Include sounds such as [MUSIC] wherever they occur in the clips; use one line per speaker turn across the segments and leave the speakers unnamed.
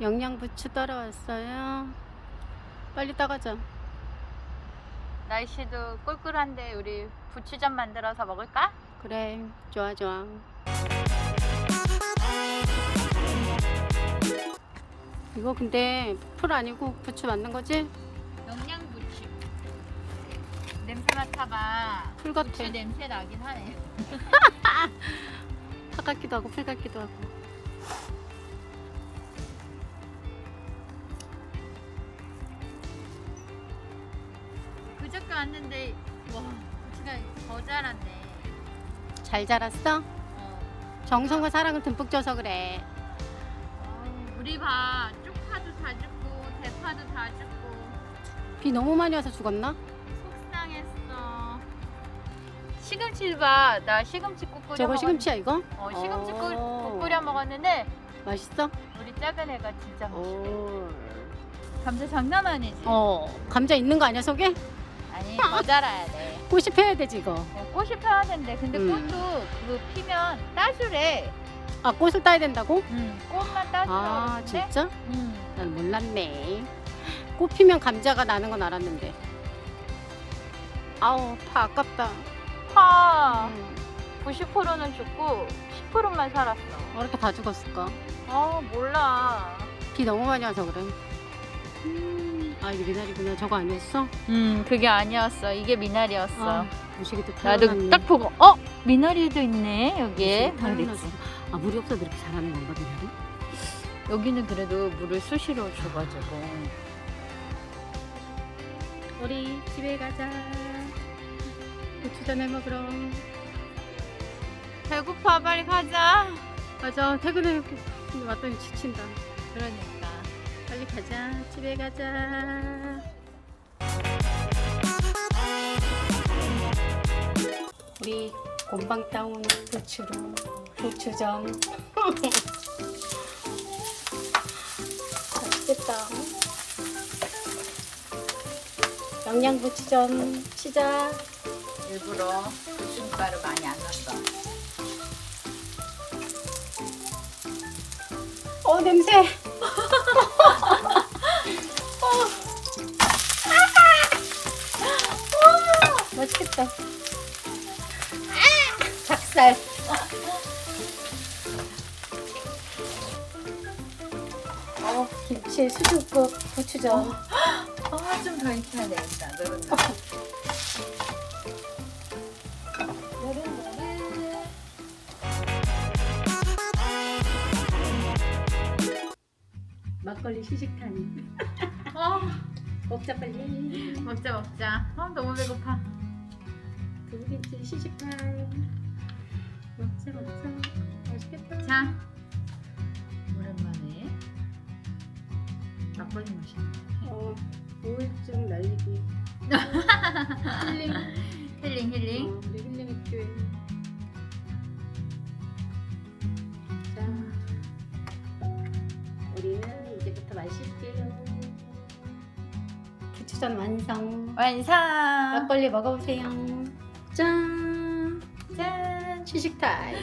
영양부추 따라왔어요. 빨리 따가자.
날씨도 꿀꿀한데 우리 부추전 만들어서 먹을까?
그래, 좋아, 좋아. 이거 근데 풀 아니고 부추 맞는 거지?
영양부추. 냄새 맡아봐.
풀 같아.
부추 냄새 나긴 하네. [LAUGHS]
파 같기도 하고 풀 같기도 하고.
그저께 왔는데 와 부추가 더 자랐네.
잘 자랐어?
어.
정성과 사랑을 듬뿍 줘서 그래.
어우, 우리 봐 쪽파도 다 죽고 대파도 다 죽고
비 너무 많이 와서 죽었나?
속상했어. 시금치 봐. 나 시금치 국 끓여
저거 시금치야 이거?
어 시금치 국,
어.
국 끓여 먹었는데
맛있어?
우리 작은 애가 진짜 맛있어.
오.
감자 장난 아니지?
어, 감자 있는 거 아니야 속에?
더 자라야 돼.
꽃이 펴야 되지 이거.
어, 꽃이 펴야 되는데 근데
음.
꽃도 그 피면 따주래.
아 꽃을 따야 된다고?
응. 꽃만 따주라고
아. 진짜?
응.
난 몰랐네. 꽃 피면 감자가 나는 건 알았는데. 아우 파 아깝다.
파
음.
90%는 죽고 10%만 살았어.
왜 이렇게 다 죽었을까?
아 몰라.
비 너무 많이 와서 그래. 음. 아 이게 미나리구나. 저거 아니었어?
음 그게 아니었어. 이게 미나리였어.
아, 무식이 또
나도
태어났네.
딱 보고 어 미나리도 있네 여기에.
무식이 태어났어.
그랬지.
아 물이 없어도 이렇게 잘하는 건가 미나리?
여기는 그래도 물을 수시로 줘가지고.
우리 집에 가자. 고추전을 먹으러.
배고파 빨리 가자.
맞아 퇴근해 왔더니 지친다.
그러니까.
가자. 집에 가자. 우리 곰방 따온 부추로 부추전. 맛있겠다. 영양부추전 시작.
일부러 부침가루 많이 안 넣었어.
어 냄새. 어. 맛있겠다. 작살. 어, 김치 수준급 고추전.
아좀 더 익혀야 되겠다. 너는
막걸리 시식타임.
어
먹자 빨리.
먹자 먹자. 어 너무 배고파.
두부김치 시식타임. 먹자 먹자. 맛있겠다.
자 오랜만에 막걸리 마시는
어, 우울증 날리기. 힐링. [LAUGHS]
힐링 힐링.
어, 우리 필요해. 자, 우리는 마실게요. 부추전 완성.
완성.
막걸리 먹어보세요. 짠.
짠.
시식 타임.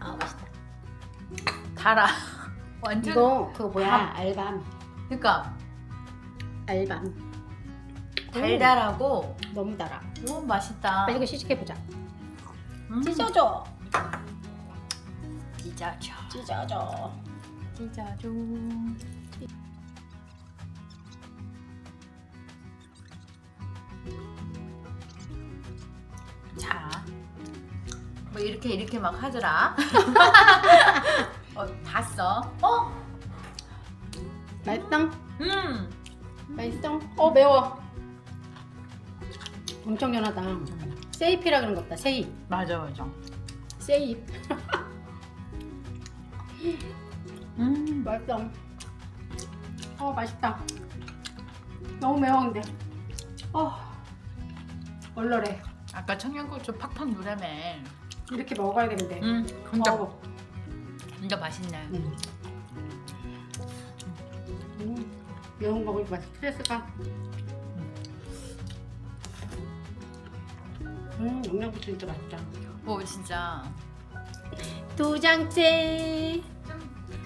아 맛있다.
달아. [LAUGHS] 완전.
이거 그거 뭐야?
밥.
알밤.
그러니까
알밤.
달달하고
너무 달아.
너무 맛있다.
빨리 이거 시식해 보자.
음.
찢어줘.
찢어줘.
찢어줘.
찢어줘. 자, 뭐 이렇게 이렇게 막 하더라. [LAUGHS] 어, 봤어? 어?
맛있어?
음.
맛있어? 어 매워. 엄청 연하다. 세이피라 그런 거 없다. 세입.
맞아, 맞아.
세입. [LAUGHS]
음.
맛있어. 어 맛있다. 너무 매워 근데. 어 얼얼해.
아까 청양고추 팍팍 누르며.
이렇게 먹어야 되는데.
음, 진짜,
어.
진짜 맛있네.
음. 음. 매운 거 먹으니까 스트레스가. 음 영양부터 진짜 맛있다.
오 진짜.
두 장째.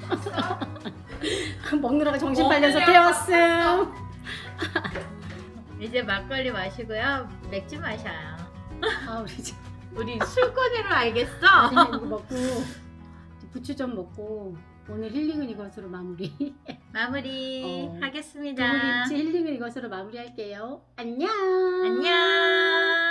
[LAUGHS] 먹느라고 정신
어,
팔려서 태웠음. [LAUGHS]
이제 막걸리 마시고요. 맥주 마셔요.
아 우리 집 [LAUGHS]
우리 술꾼으로 알겠어?
이거 먹고 부추 좀 먹고 오늘 힐링은 이것으로 마무리.
마무리
어.
하겠습니다.
두부김치 힐링은 이것으로 마무리할게요. 안녕.
안녕.